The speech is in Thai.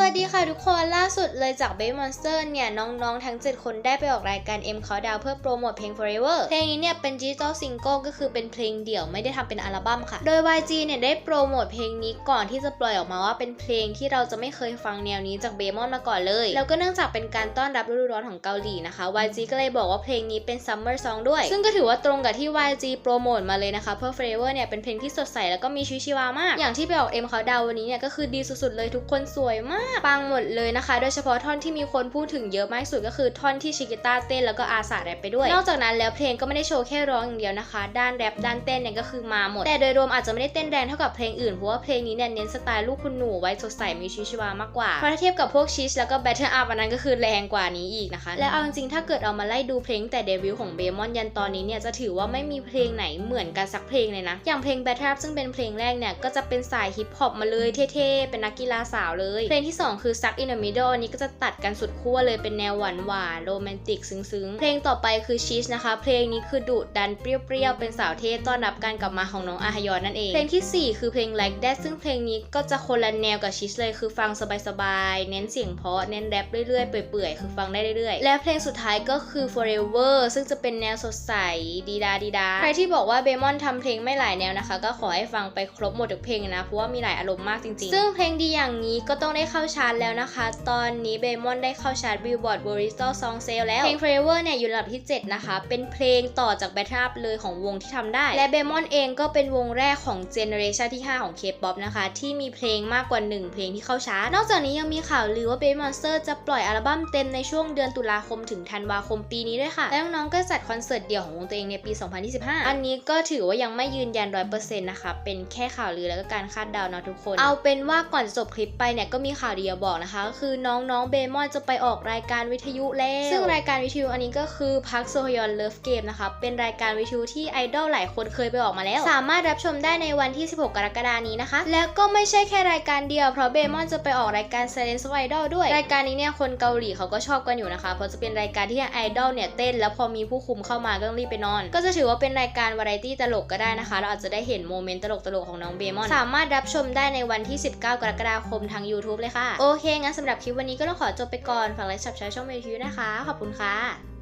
สวัสดีค่ะทุกคนล่าสุดเลยจาก b a s e Monster เนี่ยน้องๆ ทั้ง 7 คนได้ไปออกรายการ M Countdown เพื่อโปรโมทเพลง Forever เพลงนี้เนี่ยเป็น Digital Single ก็คือเป็นเพลงเดี่ยวไม่ได้ทำเป็นอัลบั้มค่ะ โดย YG เนี่ยได้โปรโมทเพลงนี้ก่อนที่จะปล่อยออกมาว่าเป็นเพลงที่เราจะไม่เคยฟังแนวนี้จาก b a m o n มาก่อนเลย แล้วก็เนื่องจากเป็นการต้อนรับฤดูร้อนของเกาหลีนะคะ YG ก็เลยบอกว่าเพลงนี้เป็น Summer Song ด้วย ซึ่งก็ถือว่าตรงกับที่ YG โปรโมทมาเลยนะคะเพื่อ Forever เนี่ยเป็นเพลงที่สดใสแล้วก็มีชีวิตชีวามาก อย่างที่ไปออก M Countdown วันนี้เนี่ยก็คือดีสุดๆเลยทุกคนสวยมากปังหมดเลยนะคะ โดยเฉพาะท่อนที่มีคนพูดถึงเยอะมากสุดก็คือท่อนที่ชิกิต้าเต้นแล้วก็อาสาแรปไปด้วย นอกจากนั้นแล้วเพลงก็ไม่ได้โชว์แค่ร้องอย่างเดียวนะคะ ด้านแรปด้านเต้นเนี่ยก็คือมาหมด แต่โดยรวมอาจจะไม่ได้เต้นแรงเท่ากับเพลงอื่นเพราะว่าเพลงนี้เนี่ยเน้นสไตล์ลูกคุณหนูไว้สดใสมีชีวิตชีวามากกว่าเพราะถ้าเทียบกับพวกชิชแล้วก็แบทเทิลอัพอันนั้นก็คือแรงกว่านี้อีกนะคะ และเอาจริงๆถ้าเกิดเอามาไล่ดูเพลงแต่เดบิวต์ของเบมอนยันตอนนี้เนี่ยจะถือว่าไม่มีเพลงไหนเหมือนกันสักเพลงเลยนะ อย่างเพลง Battle Up ซึ่งเป็นเพลงแรกเนี่ยก็จะเป็นสายฮิปฮอปมาเลยเท่ๆเป็นนักกีฬาสาวเลยเพลงที่ 2 คือ Stuck in the Middle อันนี้ก็จะตัดกันสุดขั้วเลยเป็นแนวหวานหวานโรแมนติกซึ้งๆ เพลงต่อไปคือชีสนะคะ เพลงนี้คือดุดันเปรี้ยวๆ เป็นสาวเท่ต้อนรับการกลับมาของน้องอาฮยอนนั่นเอง เพลงทีสี่4 คือเพลง Like That ซึ่งเพลงนี้ก็จะคนละแนวกับชีสเลยคือฟังสบายๆ เน้นเสียงเพาะเน้นแรปเรื่อยๆ เปื่อยๆ คือฟังได้เรื่อยๆ และเพลงสุดท้ายก็คือ Forever ซึ่งจะเป็นแนวสดใสดีดาดีดาใครที่บอกว่าเบมอนทำเพลงไม่หลายแนวนะคะ ก็ขอให้ฟังไปครบหมดทุกเพลงนะเพราะว่ามีหลายอารมณ์มากจริงๆ ซึ่งเพลงดีอย่างนี้ก็ต้องได้เข้าาชาร์ตแล้วนะคะ ตอนนี้เบมอนได้เข้าชาร์ตบิลบอร์ดบริสตอลซองเซลแล้วเพลง Forever เนี่ยอยู่ลำดับที่ 7 นะคะ เป็นเพลงต่อจาก Battle Up เลยของวงที่ทำได้ และเบมอนเองก็เป็นวงแรกของเจเนอเรชันที่ 5 ของ K-POP นะคะ ที่มีเพลงมากกว่า 1 เพลงที่เข้าชาร์ตนอกจากนี้ยังมีข่าวลือว่า Baby Monster จะปล่อยอัลบั้มเต็มในช่วงเดือนตุลาคมถึงธันวาคมปีนี้ด้วยค่ะและน้องๆก็จัดคอนเสิร์ตเดี่ยวของวงตัวเองในปี 2025 อันนี้ก็ถือว่ายังไม่ยืนยัน100%นะคะเป็นแค่ข่าวลือแล้วก็การคาดเดาเนาะทุกคน เอาเป็นว่าก่อนจบคลิปไปเนี่ยก็มีข่าวดีมาบอกนะคะ คือน้องๆเบมอนจะไปออกรายการวิทยุแล้ว ซึ่งรายการวิทยุอันนี้ก็คือพักโซฮยอนเลิฟเกมนะคะ เป็นรายการวิทยุที่ไอดอลหลายคนเคยไปออกมาแล้ว สามารถรับชมได้ในวันที่ 16 กรกฎานี้นะคะ แล้วก็ไม่ใช่แค่รายการเดียว เพราะเบมอนจะไปออกรายการ Silence of Idol ด้วย รายการนี้เนี่ยคนเกาหลีเขาก็ชอบกันอยู่นะคะ เพราะจะเป็นรายการที่ไอดอลเนี่ยเต้น แล้วพอมีผู้คุมเข้ามาก็ต้องรีบไปนอน ก็จะถือว่าเป็นรายการวาไรตี้ตลกก็ได้นะคะ เราอาจจะได้เห็นโมเมนต์ตลกๆของน้องเบมอน สามารถรับชมได้ในวันที่ 19 กรกฎาคมทาง YouTube เลยค่ะโอเคงั้นสำหรับคลิปวันนี้ก็ต้องขอจบไปก่อนฝากไลค์ subscribe ช่องเมทิวนะคะ ขอบคุณค่ะ